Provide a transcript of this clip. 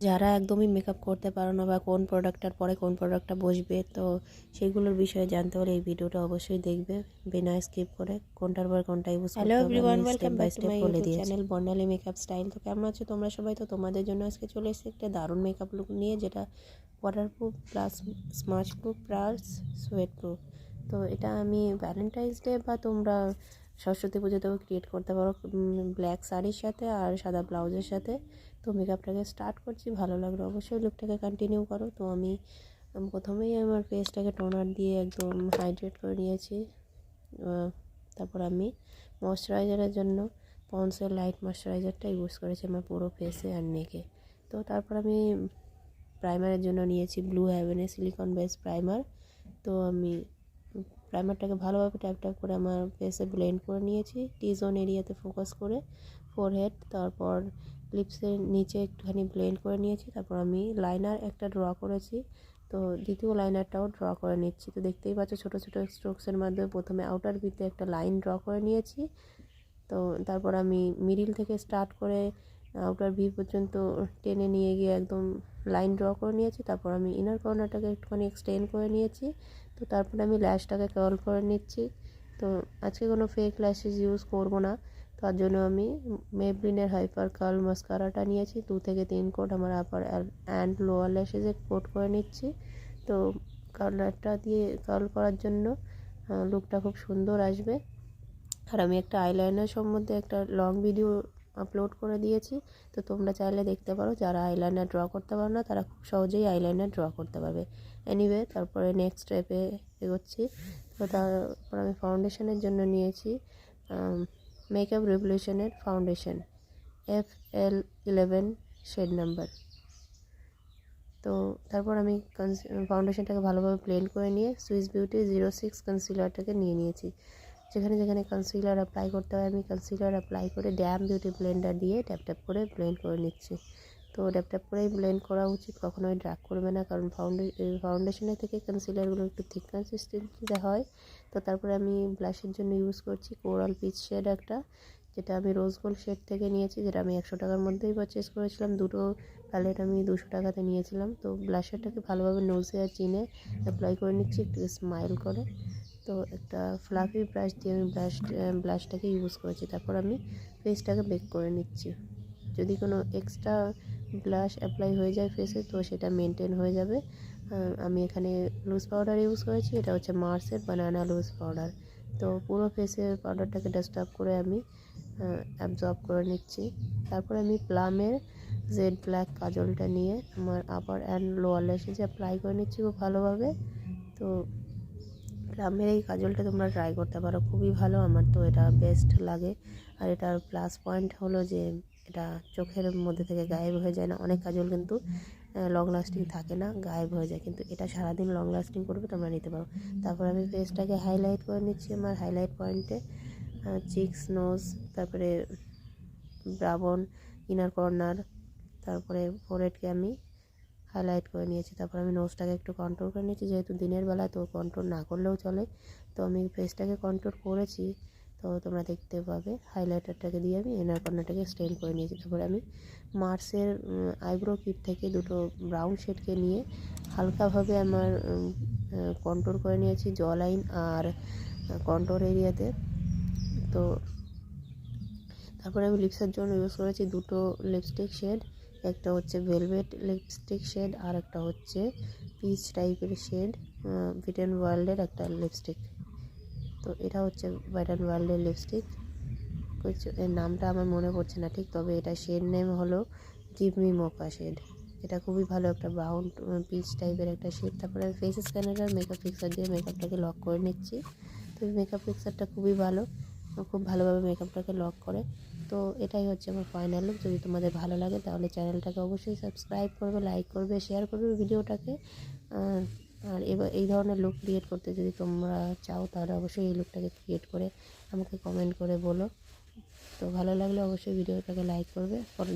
যারা একদমই মেকআপ করতে পারো না বা কোন প্রোডাক্টটার পরে কোন প্রোডাক্টটা বসবে তো সেগুলোর বিষয়ে জানতে হলে এই ভিডিওটা অবশ্যই দেখবে বিনা স্কিপ করে কোনটার পর কোনটা ইউজ করতে hello everyone welcome by step বলে চ্যানেল বর্ণালী মেকআপ স্টাইল তো কেমন আছো তোমরা সবাই? তো তোমাদের জন্য আজকে চলে এসেছি একটা দারুণ মেকআপ লুক নিয়ে যেটা waterproof plus smudge proof plus sweat proof তো এটা আমি ভ্যালেন্টাইন্স ডে বা তোমরা সরস্বতী পুজোতেও ক্রিয়েট করতে পারো ব্ল্যাক শাড়ির সাথে আর সাদা ব্লাউজের সাথে। তো মেকআপটাকে স্টার্ট করছি, ভালো লাগল অবশ্যই। লুকটাকে কন্টিনিউ করো। তো আমি প্রথমেই আমার ফেসটাকে টোনার দিয়ে একদম হাইড্রেট করে নিয়েছি। তারপর আমি ময়শ্চারাইজারের জন্য পন্সের লাইট ময়শ্চারাইজারটা ইউজ করেছি আমার পুরো ফেসে আর নেকে তো তারপর আমি প্রাইমারের জন্য নিয়েছি ব্লু হ্যাভেনের সিলিকন বেস প্রাইমার তো আমি প্রাইমারটাকে ভালোভাবে ট্যাপ ট্যাপ করে আমার ফেসে ব্লেন্ড করে নিয়েছি টি জোন এরিয়াতে ফোকাস করে ফোরহেড তারপর লিপসের নিচে একটুখানি ব্লেন্ড করে নিয়েছি, তারপর আমি লাইনার একটা ড্র করেছি, তো দ্বিতীয় লাইনারটাও ড্র করে নিচ্ছি। তো দেখতেই পাচ্ছ ছোটো ছোটো স্ট্রোকসের মাধ্যমে প্রথমে আউটার বিতে একটা লাইন ড্র করে নিয়েছি, তো তারপর আমি মিডিল থেকে স্টার্ট করে আউটার ভি পর্যন্ত টেনে নিয়ে গিয়ে একদম লাইন ড্র করে নিয়েছি। তারপর আমি ইনার কর্নারটাকে একটুখানি এক্সটেন্ড করে নিয়েছি। তো তারপরে আমি ল্যাশটাকে কার্ল করে নিচ্ছি। তো আজকে কোনো ফেক ল্যাশেস ইউজ করব না। তার জন্য আমি মেবলিনের হাইপার কার্ল মাস্কারাটা নিয়েছি। দু থেকে তিন কোট আমার আপার অ্যান্ড লোয়ার ল্যাশেসে কোট করে নিচ্ছি। তো কার্লারটা দিয়ে কার্ল করার জন্য লুকটা খুব সুন্দর আসবে। আর আমি একটা আইলাইনার সম্বন্ধে একটা লং ভিডিও আপলোড করে দিয়েছি। তো তোমরা চাইলে দেখতে পারো, যারা আইলাইনার ড্র করতে পারো না, তারা খুব সহজেই আইলাইনার ড্র করতে পারবে। এনিওয়ে তারপরে নেক্সট স্টেপে এগোচ্ছি। তো তারপর আমি ফাউন্ডেশনের জন্য নিয়েছি makeup রেভলিউশনের foundation F L eleven shade number তো তারপর আমি ফাউন্ডেশনটাকে ভালোভাবে প্লেন করে নিয়ে সুইস বিউটি জিরো সিক্স কনসিলারটাকে নিয়ে নিয়েছি। যেখানে যেখানে কনসিলার অ্যাপ্লাই করতে হয়, আমি কনসিলার অ্যাপ্লাই করে ড্যাম বিউটি ব্লেন্ডার দিয়ে ট্যাপ ট্যাপ করে ব্লেন্ড করে নিচ্ছি। তো ট্যাপ ট্যাপ করেই ব্লেন্ড করা উচিত, কখনোই ড্রাগ করবে না, কারণ ফাউন্ডে ফাউন্ডেশনের থেকে কনসিলারগুলো একটু থিক কনসিস্টেন্সিতে হয়। তো তারপরে আমি ব্লাশের জন্য ইউজ করছি কোরাল পিচ শেড একটা, যেটা আমি রোজ গোল্ড শেড থেকে নিয়েছি, যেটা আমি একশো টাকার মধ্যেই পারচেস করেছিলাম। দুটো প্যালেট আমি দুশো টাকাতে নিয়েছিলাম। তো ব্লাশারটাকে ভালোভাবে নোজে আর চিনে অ্যাপ্লাই করে নিচ্ছি, একটু স্মাইল করে। তো একটা ফ্লাফি ব্রাশ দিয়ে আমি ব্রাশ ব্লাশটাকে ইউজ করেছি। তারপর আমি ফেসটাকে বেক করে নিচ্ছি। যদি কোনো এক্সট্রা ব্লাশ অ্যাপ্লাই হয়ে যায় ফেসে তো সেটা মেনটেন হয়ে যাবে। আমি এখানে লুজ পাউডার ইউজ করেছি। এটা হচ্ছে মার্সের বানানা লুজ পাউডার তো পুরো ফেসের পাউডারটাকে ডাস্টআপ করে আমি অ্যাবজর্ব করে নিচ্ছি। তারপর আমি প্লামের জেড ব্ল্যাক কাজলটা নিয়ে আমার আপার অ্যান্ড লোয়ার ল্যাশেজে অ্যাপ্লাই করে নিচ্ছি খুব ভালোভাবে। তো প্লামের এই কাজলটা তোমরা ট্রাই করতে পারো, খুবই ভালো, আমার তো এটা বেস্ট লাগে। আর এটার প্লাস পয়েন্ট হলো যে, এটা চোখের মধ্যে থেকে গায়েব হয়ে যায় না। অনেক কাজল কিন্তু লং লাস্টিং থাকে না, গায়েব হয়ে যায়। কিন্তু এটা সারাদিন লং লাস্টিং করবে, তোমরা নিতে পারো। তারপর আমি ফেসটাকে হাইলাইট করে নিচ্ছি আমার হাইলাইট পয়েন্টে চিক্স নোজ তারপরে ব্রাবন ইনার কর্নার তারপরে ফোরেডকে আমি হাইলাইট করে নিয়েছি। তারপর আমি নোজটাকে একটু কন্ট্রোল করে নিয়েছি, যেহেতু দিনের বেলা তো কন্ট্রোল না করলেও চলে। তো আমি ফেসটাকে কন্ট্রোল করেছি, তো তোমরা দেখতে পাবে। হাইলাইটারটাকে দিয়ে আমি এনার কর্নারটাকে স্টেন করে নিয়েছি। তারপরে আমি মার্সের আইব্রো কিট থেকে দুটো ব্রাউন শেডকে নিয়ে হালকাভাবে আমার কন্ট্রোল করে নিয়েছি জ লাইন আর কন্ট্রোল এরিয়াতে তো তারপরে আমি লিপসের জন্য ইউজ করেছি দুটো লিপস্টিক শেড একটা হচ্ছে ভেলভেট লিপস্টিক শেড আর একটা হচ্ছে পিচ টাইপের শেড ভিটেন ওয়ার্ল্ডের একটা লিপস্টিক তো এটা হচ্ছে ভাইটান ওয়ার্ল্ডের লিপস্টিক কিছু, এর নামটা আমার মনে পড়ছে না ঠিক, তবে এটা শেড নেম হলো গিভ মি মোকা শেড এটা খুবই ভালো একটা ব্রাউন পিচ টাইপের একটা শেড তারপরে ফেস স্ক্যানার আর মেকআপ ফিক্সার দিয়ে মেকআপটাকে লক করে নিচ্ছি। তো মেকআপ ফিক্সারটা খুবই ভালো। খুব ভালোভাবে মেকআপটাকে লক করে। তো এটাই হচ্ছে আমার ফাইনাল লুক যদি তোমাদের ভালো লাগে তাহলে চ্যানেলটাকে অবশ্যই সাবস্ক্রাইব করবে লাইক করবে শেয়ার করবে ভিডিওটাকে আর এবার এই ধরনের লুক ক্রিয়েট করতে যদি তোমরা চাও তাহলে অবশ্যই এই লুকটাকে ক্রিয়েট করে আমাকে কমেন্ট করে বলো। তো ভালো লাগলে অবশ্যই ভিডিওটাকে লাইক করবে। পরে